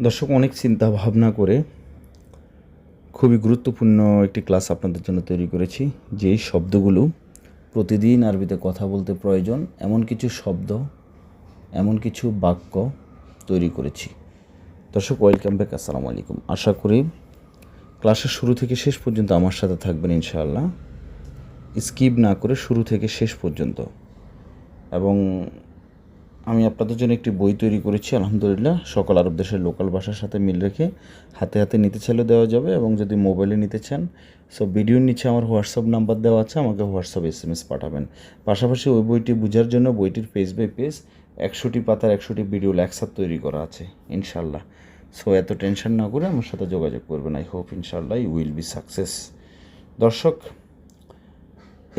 দর্শক, অনেক চিন্তা ভাবনা করে খুবই গুরুত্বপূর্ণ একটি ক্লাস আপনাদের জন্য তৈরি করেছি। যেই শব্দগুলো প্রতিদিন আরবিতে কথা বলতে প্রয়োজন, এমন কিছু শব্দ, এমন কিছু বাক্য তৈরি করেছি। দর্শক, ওয়েলকাম ব্যাক, আসসালামু আলাইকুম। আশা করি ক্লাসের শুরু থেকে শেষ পর্যন্ত আমার সাথে থাকবেন ইনশাআল্লাহ। স্কিপ না করে শুরু থেকে শেষ পর্যন্ত। এবং আমি আপনাদের জন্য একটি বই তৈরি করেছি, আলহামদুলিল্লাহ। সকল আরব দেশের লোকাল ভাষার সাথে মিল রেখে হাতে হাতে নিতে চাইলেও দেওয়া যাবে এবং যদি মোবাইলে নিতে চান সো ভিডিওর নিচে আমার হোয়াটসঅ্যাপ নাম্বার দেওয়া আছে, আমাকে হোয়াটসঅ্যাপ এস এম এস পাঠাবেন। পাশাপাশি ওই বইটি বোঝার জন্য বইটির পেজ বাই পেজ একশোটি পাতার একশোটি ভিডিও লেকচার তৈরি করা আছে ইনশাল্লাহ সো এত টেনশন না করে আমার সাথে যোগাযোগ করবেন আই হোপ ইনশাল্লাহ ইউ উইল বি সাকসেস দর্শক,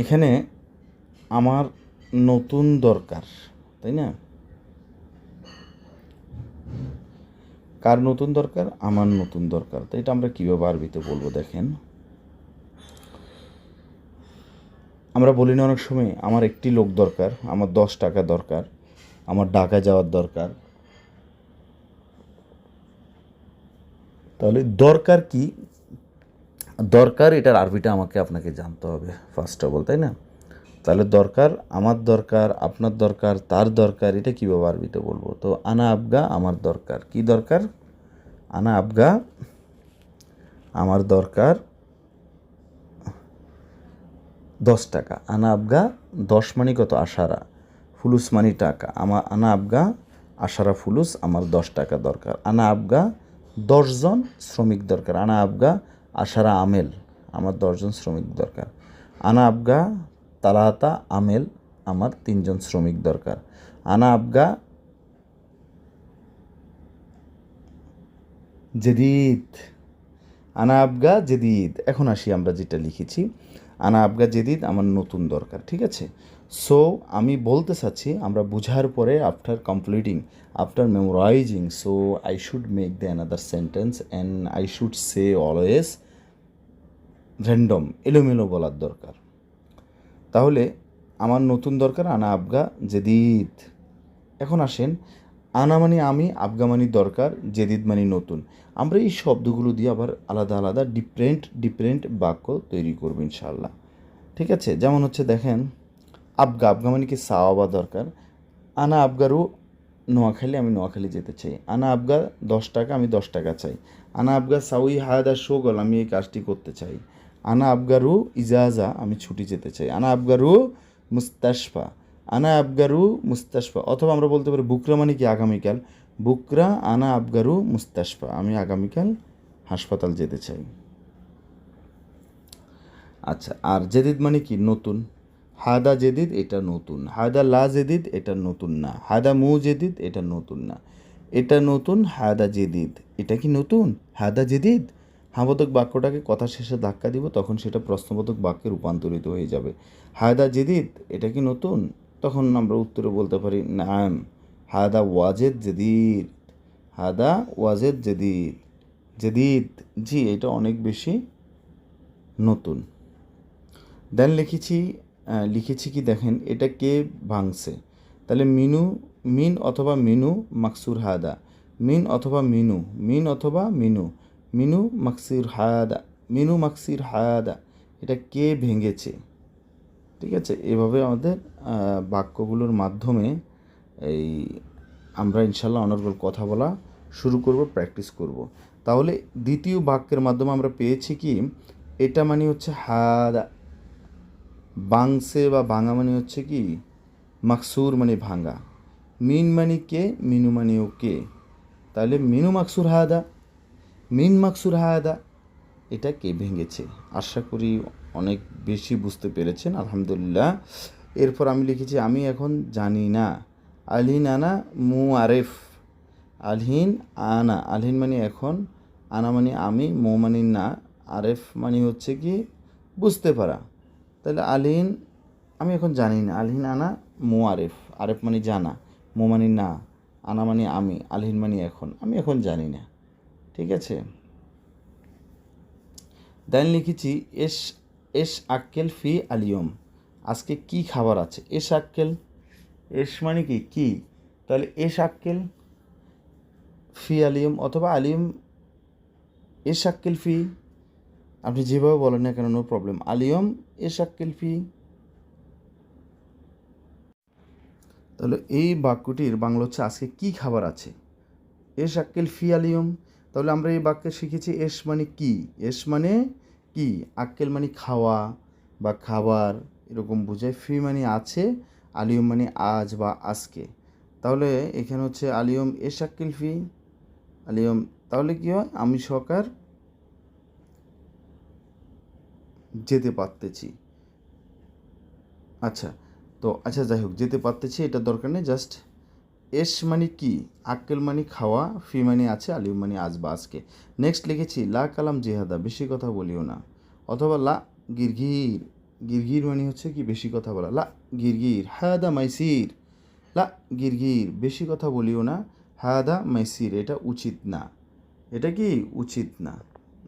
এখানে আমার নতুন দরকার, তাই না? কার নতুন দরকার? আমার নতুন দরকার। তো এটা আমরা কীভাবে আরবিতে বলব দেখেন? আমরা বলি না অনেক সময়, আমার একটি লোক দরকার, আমার দশ টাকা দরকার, আমার ঢাকা যাওয়ার দরকার। তাহলে দরকার কি? দরকার এটার আরবিটা আমাকে আপনাকে জানতে হবে ফার্স্ট অফ অল তাই না? তাহলে দরকার আমার দরকার, আপনার দরকার, তার দরকার, এটা কীভাবে আরবিতে বলব? তো আনা আবগা আমার দরকার। কি দরকার? আনা আবগা আমার দরকার দশ টাকা। আনা আবগা দশ মানি কত? আশারা। ফুলুস মানি টাকা। আমার আনা আবগা আশারা ফুলুস আমার দশ টাকা দরকার। আনা আবগা দশজন শ্রমিক দরকার। আনা আবগা আশারা আমেল আমার দশজন শ্রমিক দরকার। আনা আবগা তালাতা আমেল আমার তিনজন শ্রমিক দরকার। আনা আবগা, জেদিদ। আনা আবগা, জেদিদ। এখন আসি আমরা যেটা লিখেছি। আনা আবগা, জেদিদ আমার নতুন দরকার, ঠিক আছে? সো আমি বলতে চাচ্ছি, আমরা বুঝার পরে after completing after memorising so I should make the another sentence and I should say always random এলোমেলো বলার দরকার। তাহলে আমার নতুন দরকার আনা আবগা জেদিদ। এখন আসেন, আনা মানে আমি, আবগা মানি দরকার, জেদিদ মানে নতুন। আমরা এই শব্দগুলো দিয়ে আবার আলাদা আলাদা ডিফারেন্ট ডিফারেন্ট বাক্য তৈরি করব ইনশাল্লাহ ঠিক আছে? যেমন হচ্ছে দেখেন, আবগা আবগা মানে কি সাওয়াবা দরকার? আনা আবগারও নোয়াখালী, আমি নোয়াখালী যেতে চাই। আনা আবগা দশ টাকা, আমি দশ টাকা চাই। আনা আবগা সাউই হায়াদা শোগল, আমি এই কাজটি করতে চাই। আনা আবগারু ইজাজা, আমি ছুটি যেতে চাই। আনা আবগারু মুস্তাশফা। আনা আবগারু মুস্তাশফা। অথবা আমরা বলতে পারি বুকরা মানে কি আগামীকাল? বুকরা, আনা আবগারু মুস্তাশফা। আমি আগামীকাল হাসপাতাল যেতে চাই। আচ্ছা আর জেদিদ মানে কি? নতুন। হাদা জেদিদ, এটা নতুন। হাদা লা জেদিদ, এটা নতুন না। হাদা মু জেদিদ, এটা নতুন না। এটা নতুন হাদা জেদিদ। এটা কি নতুন? হাদা জেদিদ? হাবোধক বাক্যটাকে কথা শেষে ধাক্কা দিব, তখন সেটা প্রশ্নবোধক বাক্যে রূপান্তরিত হয়ে যাবে। হায়দা জেদিদ, এটা কি নতুন? তখন আমরা উত্তরে বলতে পারি, নাম। হায়দা ওয়াজেদ জেদিদ। হায়দা ওয়াজেদ জেদিদ। জেদিদ, জি, এটা অনেক বেশি নতুন। দেন লিখেছি লিখেছি কি দেখেন, এটা কে ভাঙছে? তাহলে মিনু, মিন অথবা মিনু, মাকসুর হায়দা। মিন অথবা মিনু, মিন অথবা মিনু। মিনু মাকসির হায়াদা মিনু মাকসির হায়াদা এটা কে ভেঙেছে? ঠিক আছে? এভাবে আমাদের বাক্যগুলোর মাধ্যমে এই আমরা ইনশাল্লাহ অনর্গল কথা বলা শুরু করব প্র্যাকটিস করব। তাহলে দ্বিতীয় বাক্যের মাধ্যমে আমরা পেয়েছি কি? এটা মানে হচ্ছে হায়াদা বাংসে বা ভাঙা মানে হচ্ছে কি? মাকসুর মানে ভাঙা। মিন মানে কে? মিনু মানে ও কে? তাহলে মিনু মাকসুর হায়াদা মিন মাকসুর হায়াদা এটা কে ভেঙেছে? আশা করি অনেক বেশি বুঝতে পেরেছেন, আলহামদুলিল্লাহ। এরপর আমি লিখেছি, আমি এখন জানি না। আলহিন আনা মু আরেফ আলহিন আনা, আলহিন মানে এখন, আনা মানে আমি, মো মানে না। আরেফ মানে হচ্ছে কি, বুঝতে পারা। তাহলে আলহিন, আমি এখন জানি না। আলহিন আনা মো আরেফ আরেফ মানে জানা, মো মানে না। আনা মানে আমি, আলহিন মানে এখন। আমি এখন জানি না। ঠিক আছে? দেন লিখেছি, এস এস আক্কেল ফি আলিয়ম। আজকে কি খাবার আছে? এস আক্কেল। এস মানে কি? কি? তাহলে এস আক্কেল ফি আলিয়ম অথবা আলিয়ম এ শাক্কিল ফি। আপনি যেভাবে বলেন না কেন নো প্রবলেম আলিয়ম, এস শাক্কিল ফি। তাহলে এই বাক্যটির বাংলা হচ্ছে, আজকে কি খাবার আছে? এস শাক্কিল ফি আলিয়ম তাহলে আমরা এই বাক্যে শিখেছি এস মানে কি? এস মানে কি? আক্কেল মানে খাওয়া বা খাবার, এরকম বোঝায়। ফি মানে আছে, আলিয়ম মানে আজ বা আজকে। তাহলে এখানে হচ্ছে আলিয়ম এস আক্কেল ফি। আলিয়ম, তাহলে কি হয়? আমি সরকার যেতে পারতেছি। আচ্ছা তো আচ্ছা যাই হোক, যেতে পারতেছি, এটা দরকার নেই, জাস্ট এস মানে কি, আক্কেল মানে খাওয়া, ফি মানে আছে, আলিম মানে আজ বা আজকে। নেক্সট লিখেছি, লা কালাম জেহাদা, বেশি কথা বলিও না। অথবা লা গিরগির গিরগির মানে হচ্ছে কি, বেশি কথা বলা। লা গিরগির হায়াদা মাইসির। লা গিরগির, বেশি কথা বলিও না। হায়াদা মাইসির, এটা উচিত না। এটা কি উচিত না?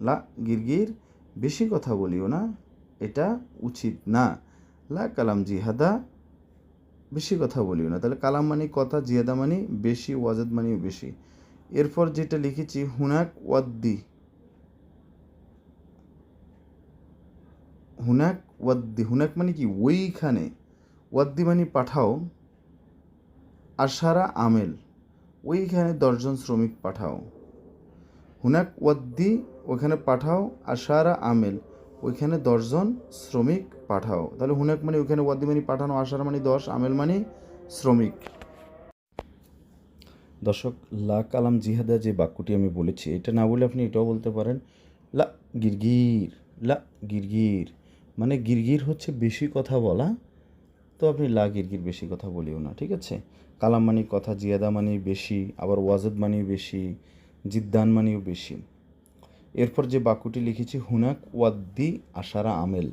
লা গিরগির, বেশি কথা বলিও না। এটা উচিত না। লা কালাম জিহাদা বেশি কথা বলিও না। তাহলে কালাম মানে কথা, জিয়াদা মানে বেশি, ওয়াজাদ মানেও বেশি। এরপর যেটা লিখেছি, হুনাক ওয়াদ্দি। হুনাক ওয়াদ্দি। হুনাক মানে কি? ওইখানে। ওয়াদ্দি মানে পাঠাও। আশারা আমেল। ওইখানে দশজন শ্রমিক পাঠাও। হুনাক ওয়াদ্দি, ওখানে পাঠাও। আশারা আমেল। ওইখানে দশজন শ্রমিক পাঠাও। তাহলে হুনাক মানে ওইখানে ওয়াদ্দি মানে পাঠানো, আশারা মানে দশ, আমেল মানে শ্রমিক। দর্শক, লা কালাম জিহাদা যে বাক্যটি আমি বলেছি, এটা না বলে আপনি এটাও বলতে পারেন, লা গিরগির লা গিরগির মানে গিরগির হচ্ছে বেশি কথা বলা, তো আপনি লা গিরগির বেশি কথা বলিও না, ঠিক আছে? কালাম মানে কথা, জিয়াদা মানে বেশি, আবার ওয়াজদ মানে বেশি, জিদ্দান মানেও বেশি। এরপর যে বাক্যটি লিখেছি, হুনাক ওয়াদ্দি আশারা আমেল।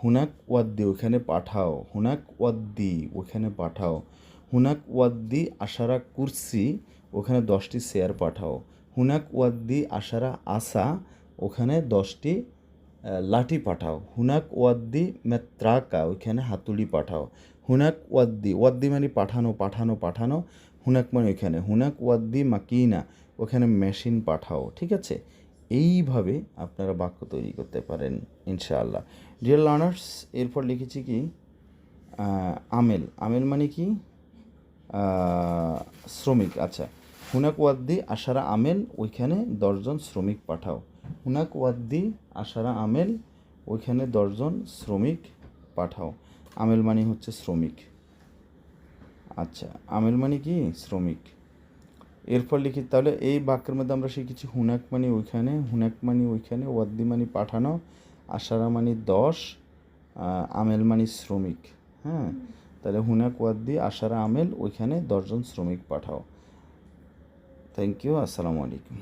হুনাক ওয়াদ্দি, ওখানে পাঠাও। হুনাক ওয়াদ্দি, ওখানে পাঠাও। হুনাক ওয়াদ্দি আশারা কুরসি, ওখানে দশটি চেয়ার পাঠাও। হুনাক ওয়াদ্দি আশারা আসা, ওখানে দশটি লাঠি পাঠাও। হুনাক ওয়াদ্দি মেত্রাকা, ওইখানে হাতুড়ি পাঠাও। হুনাক ওয়াদ্দি ওয়াদ্দি মানে পাঠানো পাঠানো পাঠানো। হুনাক মানে ওইখানে। হুনাক ওয়াদ্দি মাকিনা, ওখানে মেশিন পাঠাও। ঠিক আছে? এইভাবে আপনারা বাক্য তৈরি করতে পারেন, ইনশাআল্লাহ। ডিয়ার লার্নার্স এরপর লিখেছি কি? আমেল। আমেল মানে কি? শ্রমিক। আচ্ছা। হুনাক ওয়াদ্দি আশারা আমেল, ওইখানে দশজন শ্রমিক পাঠাও। হুনাক ওয়াদ্দি আশারা আমেল, ওইখানে দশজন শ্রমিক পাঠাও। আমেল মানে হচ্ছে শ্রমিক। আচ্ছা। আমেল মানে কি? শ্রমিক। এরপর লিখি, তাহলে এই বাক্যের মধ্যে আমরা শিখেছি হুনাক মানি ওইখানে হুনাক মানি ওইখানে ওয়াদ্দি মানি পাঠানো আশারা মানি দশ আমেল মানি শ্রমিক হ্যাঁ? তাহলে হুনাক, ওয়াদ্দি, আশারা, আমেল, ওইখানে দশজন শ্রমিক পাঠাও। থ্যাংক ইউ আসসালামু আলাইকুম।